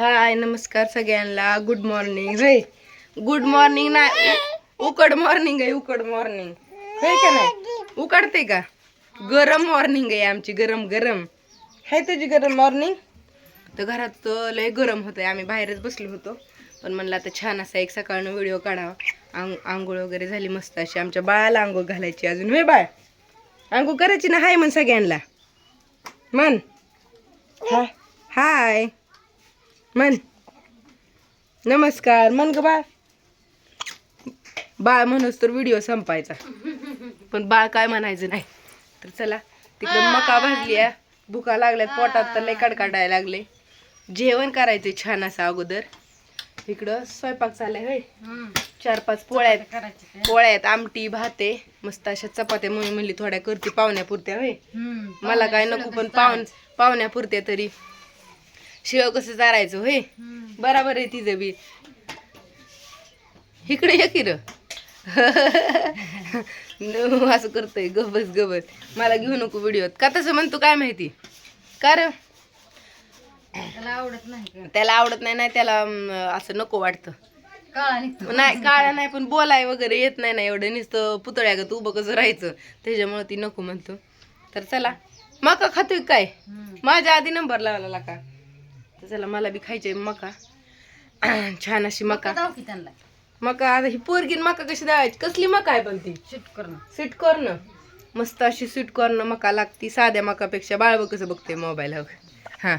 हाय नमस्कार सगळ्यांना. Good morning रे गुड मॉर्निंग ना उकड मॉर्निंग आहे उकड मॉर्निंग होय का नाही? उकडते का? गरम मॉर्निंग आहे आमची गरम गरम. आहे तुझी गरम मॉर्निंग तर घरात तर लय गरम होतंय. आम्ही बाहेरच बसलो होतो. पण म्हणलं आता छान असा एक सकाळनं व्हिडिओ काढावा. आंग आंघोळ वगैरे झाली मस्त अशी. आमच्या बाळाला आंघोळ घालायची अजून. होय बाळ? आंघोळ करायची ना? हाय म्हण सगळ्यांना. म्हण. हा. हाय. मन नमस्कार मन ग बाळ. बाळ म्हणूच तर व्हिडिओ संपायचा. पण बाळ काय म्हणायचं नाही. तर चला तिकडे मका भाजली भुका लागल्यात पोटात तर लय कडकाडायला लागले. जेवण करायचं छान असं अगोदर. इकडं स्वयंपाक चाललाय होय. चार पाच पोळ्या आहेत. पोळ्या आहेत आमटी भाते मस्त अशा चपात्या मुली म्हणली थोड्या करते पाहुण्यापुरत्या होय. मला काय नको पण पाहुण पाहुण्यापुरत्या तरी. शिव कसं चारायचं होय? बराबर आहे तिचं बी. इकडे ये की र. न, असं करतोय गबस गबस. मला घेऊ नको व्हिडिओत का तसं म्हणतो काय माहिती? का र? त्याला आवडत नाही का? त्याला आवडत नाही नाही त्याला असं नको वाटतं. नाही काळा नाही पण बोलाय वगैरे येत नाही ना एवढं. नुसतं पुतळ्या ग उभं कसं राहायचं. त्याच्यामुळे ती नको म्हणतो. तर चला. मका खातोय काय? माझ्या आधी नंबर लावला का? तर चला मला बी खायचंय मका. छान अशी मका. त्यांना. मका आता ही पोरगीन मका कशी द्यायची कसली मका आहे पण ती? करणं स्वीट कॉर्न मस्त अशी स्वीट कॉर्न मका लागती. साध्या मकापेक्षा बाळव कसं बघते मोबाईल हा.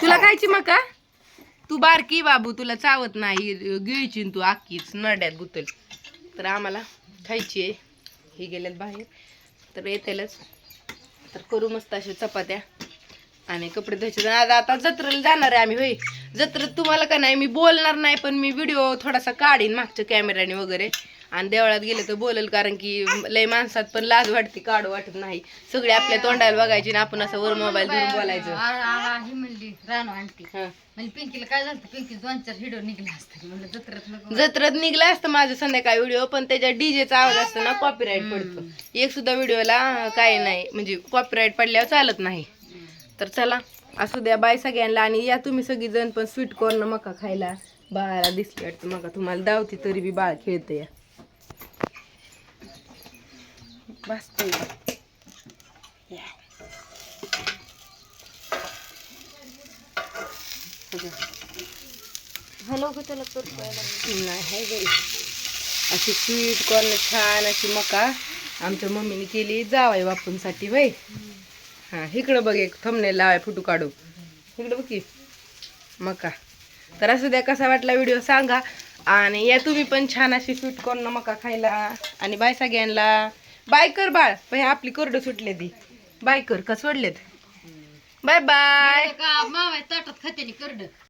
तुला खायची मका? तू बारकी बाबू तुला चावत नाही. गिळची तू आखीच नड्यात गुतल. तर आम्हाला खायची आहे. हे गेल्यात बाहेर. तर येतेलच. तर करू मस्त अशा चपात्या. आणि कपडे धुवायचे. आज आता जत्रेला जाणार आहे आम्ही होय. जत्रेत तुम्हाला का नाही मी बोलणार नाही पण मी व्हिडिओ थोडासा काढीन मागच्या कॅमेऱ्याने वगैरे. आणि देवळात गेले तर बोलेल कारण की लय माणसात पण लाज वाटते काढू वाटत नाही. सगळे आपल्या तोंडाला बघायचे आणि आपण असं वर मोबाईल धरून बोलायचं. ही पिंकीला काय झालं पिंकी दोन चार हिडो निघले असते जत्रेत नको. जत्रेत निघला असतं माझं संध्याकाळी व्हिडिओ पण त्याच्या डीजेचा आवाज असतो ना कॉपीराईट पडतो. एक सुद्धा व्हिडिओला काय नाही म्हणजे कॉपीराईट पडल्यावर चालत नाही. तर चला असू द्या बाय सगळ्यांना आणि या तुम्ही सगळी जण पण स्वीट कॉर्न मका खायला. बाळाला दिसली वाटतं मका. तुम्हाला धावती तरी बी बाळ खेळते या हॅलो त्याला नाही. अशी स्वीट कॉर्न छान अशी मका आमच्या मम्मीने केली जावाय बापूंसाठी बाई. हां इकडं बघ एक थंबनेल लावाय फोटो काढू. इकडं बघ की. मका. तर असू द्या कसा वाटला व्हिडिओ सांगा. आणि या तुम्ही पण छान अशी स्वीट कॉर्न मका खायला. आणि बाय सगळ्यांना. बाय कर बाळ. पण आपली कोरडं सुटले ती. बाय कर का सोडलेत बाय बाय. का मावाय ताटात खात्याने करड.